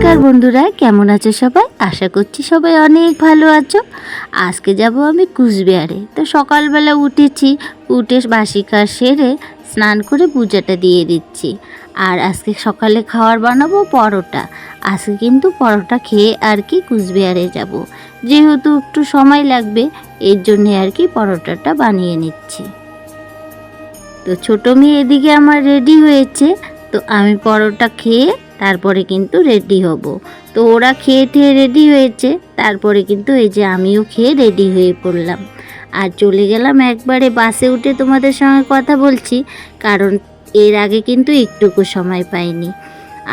বন্ধুরা, কেমন আছো সবাই? আশা করছি সবাই অনেক ভালো আছো। আজকে যাব আমি কুচবিহারে। তো সকালবেলা উঠেছি, উঠে বাসি কাজ সেরে স্নান করে পূজাটা দিয়ে দিচ্ছি। আর আজকে সকালে খাওয়ার বানাবো পরোটা। আজকে কিন্তু পরোটা খেয়ে আর কি কুচবিহারে যাব। যেহেতু একটু সময় লাগবে, এর জন্যে আর কি পরোটাটা বানিয়ে নিচ্ছি। তো ছোটো মেয়ে এদিকে আমার রেডি হয়েছে। তো আমি পরোটা খেয়ে তারপরে কিন্তু রেডি হব। তো ওরা খেয়ে টেয়ে রেডি হয়েছে, তারপরে কিন্তু এই যে আমিও খেয়ে রেডি হয়ে পড়লাম। আর চলে গেলাম একবারে বাসে উঠে তোমাদের সঙ্গে কথা বলছি, কারণ এর আগে কিন্তু একটুকু সময় পাইনি।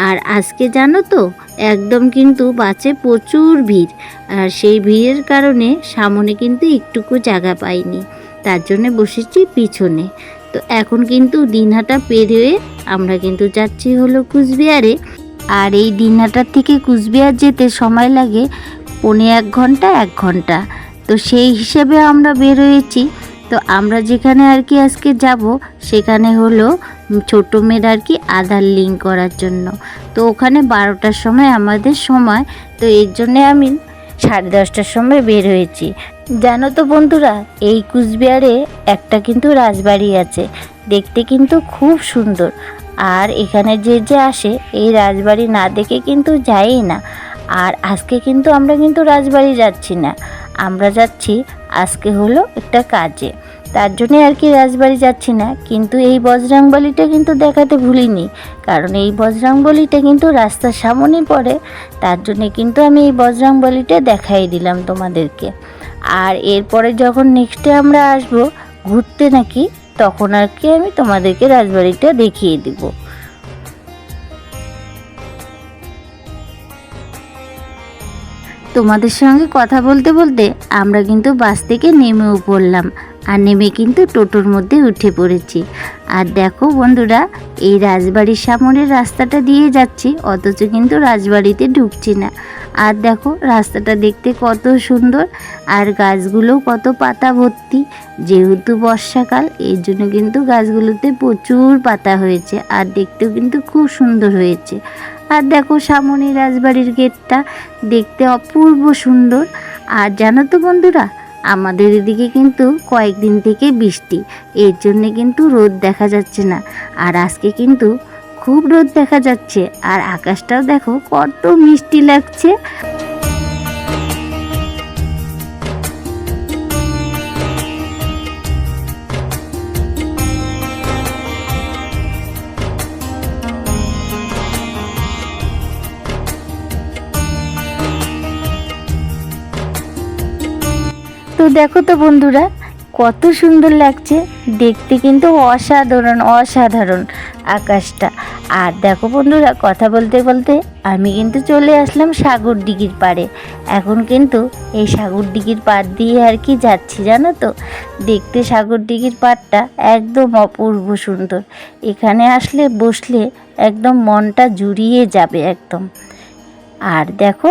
আর আজকে জানো তো, একদম কিন্তু বাসে প্রচুর ভিড়, আর সেই ভিড়ের কারণে সামনে কিন্তু একটুকু জায়গা পাইনি, তার জন্য বসেছি পিছনে। তো এখন কিন্তু দিনহাটা পেরিয়ে আমরা কিন্তু যাচ্ছি হলো কুচবিহারে। আর এই দিনহাটার থেকে কুচবিহার যেতে সময় লাগে পৌনে এক ঘণ্টা এক ঘণ্টা। তো সেই হিসেবে আমরা বেরোয়েছি তো আমরা যেখানে আর কি আজকে যাব, সেখানে হলো ছোটো মেয়ের আর কি আধার লিঙ্ক করার জন্য। তো ওখানে বারোটার সময় আমাদের সময়। তো এর জন্যে আমি সাড়ে দশটার সময় বের হয়েছি। জানো তো বন্ধুরা, এই কুচবিহারে একটা কিন্তু রাজবাড়ি আছে। দেখতে কিন্তু খুব সুন্দর। আর এখানে যে যে আসে, এই রাজবাড়ি না দেখে কিন্তু যায়ই না। আর আজকে কিন্তু আমরা কিন্তু রাজবাড়ি যাচ্ছি না। আমরা যাচ্ছি, আজকে হলো একটা কাজে। তার জন্যে আর কি রাজবাড়ি যাচ্ছি না। কিন্তু এই বজরাংবলিটা কিন্তু দেখাতে ভুলিনি। কারণ এই বজরাংবলিটা কিন্তু রাস্তার সামনেই পড়ে। তার জন্যে কিন্তু আমি এই বজরাংবলিটা দেখাই দিলাম তোমাদেরকে। আর এরপরে যখন নেক্সটে আমরা আসব, ঘুরতে নাকি তখন আর কি আমি তোমাদেরকে রাজবাড়িটা দেখিয়ে দিব। তোমাদের সঙ্গে কথা বলতে বলতে আমরা কিন্তু বাস থেকে নেমেও পড়লাম। আর নেমে কিন্তু টোটোর মধ্যে উঠে পড়েছি। আর দেখো বন্ধুরা, এই রাজবাড়ির সামনের রাস্তাটা দিয়ে যাচ্ছি, অথচ কিন্তু রাজবাড়িতে ঢুকছি না। আর দেখো, রাস্তাটা দেখতে কত সুন্দর, আর গাছগুলো কত পাতা ভর্তি। যেহেতু বর্ষাকাল এই জন্য কিন্তু গাছগুলোতে প্রচুর পাতা হয়েছে, আর দেখতেও কিন্তু খুব সুন্দর হয়েছে। আর দেখো সামনে রাজবাড়ির গেটটা দেখতে অপূর্ব সুন্দর। আর জানো তো বন্ধুরা আমাদের এদিকে কিন্তু কয়েকদিন থেকে বৃষ্টি। এর জন্যে কিন্তু রোদ দেখা যাচ্ছে না। আর আজকে কিন্তু খুব রোদ দেখা যাচ্ছে। আর আকাশটাও দেখো কত মিষ্টি লাগছে। তো দেখো তো বন্ধুরা, কত সুন্দর লাগছে। দেখতে কিন্তু অসাধারণ অসাধারণ আকাশটা। আর দেখো বন্ধুরা, কথা বলতে বলতে আমি কিন্তু চলে আসলাম সাগর দিঘির পাড়ে। এখন কিন্তু এই সাগর দিঘির পাড় দিয়ে আর কি যাচ্ছি, জানো তো? দেখতে সাগর দিঘির পাড়টা একদম অপূর্ব সুন্দর। এখানে আসলে বসলে একদম মনটা জুড়িয়ে যাবে একদম। আর দেখো,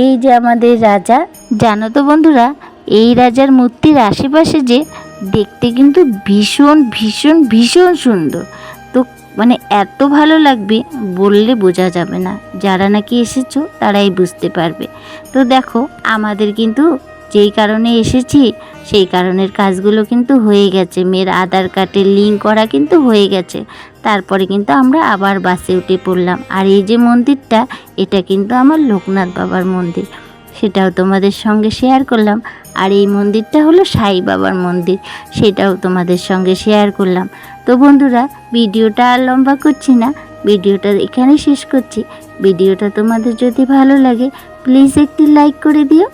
এই যে আমাদের রাজা, জানো তো বন্ধুরা এই রাজার মূর্তির আশেপাশে যে দেখতে কিন্তু ভীষণ ভীষণ ভীষণ সুন্দর। তো মানে এত ভালো লাগবে বললে বোঝা যাবে না। যারা নাকি এসেছ তারাই বুঝতে পারবে। তো দেখো, আমাদের কিন্তু যেই কারণে এসেছি, সেই কারণের কাজগুলো কিন্তু হয়ে গেছে। মেয়ের আধার কার্ডের লিঙ্ক করা কিন্তু হয়ে গেছে। তারপরে কিন্তু আমরা আবার বাসে উঠে পড়লাম। আর এই যে মন্দিরটা, এটা কিন্তু আমার লোকনাথ বাবার মন্দির। সেটাও তোমাদের সঙ্গে শেয়ার করলাম। আর এই মন্দিরটা হলো সাই বাবার মন্দির। সেটাও তোমাদের সঙ্গে শেয়ার করলাম। তো বন্ধুরা, ভিডিওটা আর লম্বা করছি না, ভিডিওটা এখানে শেষ করছি। ভিডিওটা তোমাদের যদি ভালো লাগে প্লিজ একটি লাইক করে দিও।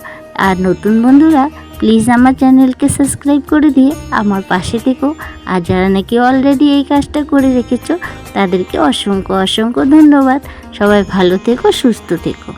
আর নতুন বন্ধুরা প্লিজ আমার চ্যানেলকে সাবস্ক্রাইব করে দিয়ে আমার পাশে থেকো। আর যারা নাকি অলরেডি এই কাজটা করে রেখেছো, তাদেরকে অসংখ্য অসংখ্য ধন্যবাদ। সবাই ভালো থেকো, সুস্থ থেকো।